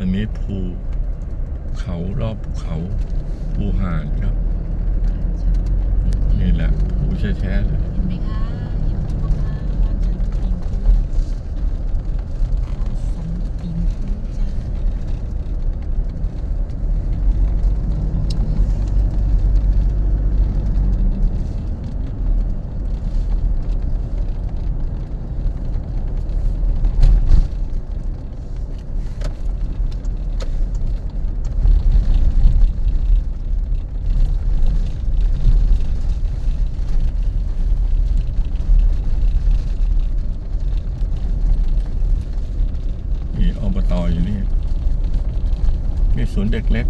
อันนี้ภูเขารอบภูเขาภูหาดครับ นี่แหละภูแท้ๆเลย เห็นไหมคะเห็นไหมคะบ้านฉันปีนภูสันปีนภูจ้า มี อบตอยู่นี่มีศูนย์เด็กเล็ก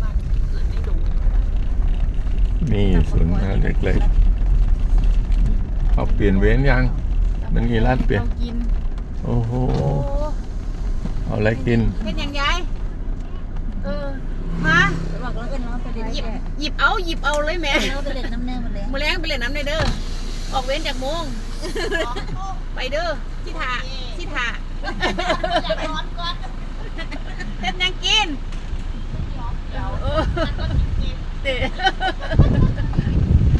บ้านเกิดไม่ดูนี่ศูนย์เด็กเล็กเขาเปลี่ยนเว้นยัง มันมีร้านเปลี่ยนเรากินโอ้โหโอ้เอาอะไรกิน เป็นยังไงเออมาบอกแล้วกันเนาะไปเรียนหยิบแก่หยิบเอาหยิบเอาเลยแม่เราไปเรียนน้ำเนื้อมาแล้วมาแรงไปเล่นน้ำในเด้อออกเว้นจากโมง ไปเด้อที่ถาที่ถาร้อนก่อนเฮ็ดหยังกินเออเตะ